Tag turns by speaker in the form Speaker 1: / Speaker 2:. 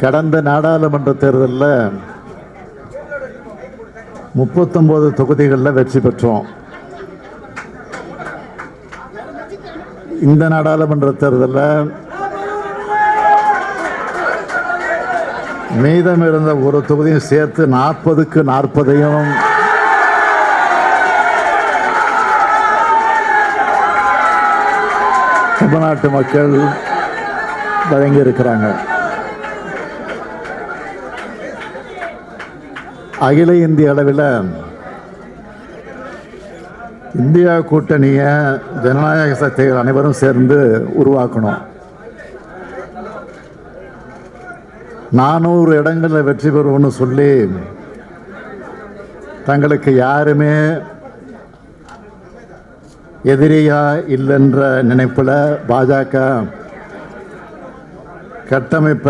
Speaker 1: கடந்த நாடாளுமன்ற தேர்தலில் முப்பத்தொம்போது தொகுதிகளில் வெற்றி பெற்றோம். இந்த நாடாளுமன்ற தேர்தலில் மீதம் இருந்த ஒரு தொகுதியும் சேர்த்து நாற்பதுக்கு நாற்பதையும் தமிழ்நாட்டு மக்கள் வழங்கி அகில இந்திய அளவில் இந்தியா கூட்டணியை ஜனநாயக சக்திகள் அனைவரும் சேர்ந்து உருவாக்கணும். நானூறு இடங்களில் வெற்றி பெறுவோம்னு சொல்லி தங்களுக்கு யாருமே எதிரியா இல்லைன்ற நினைப்பில் பாஜக கட்டமைப்பை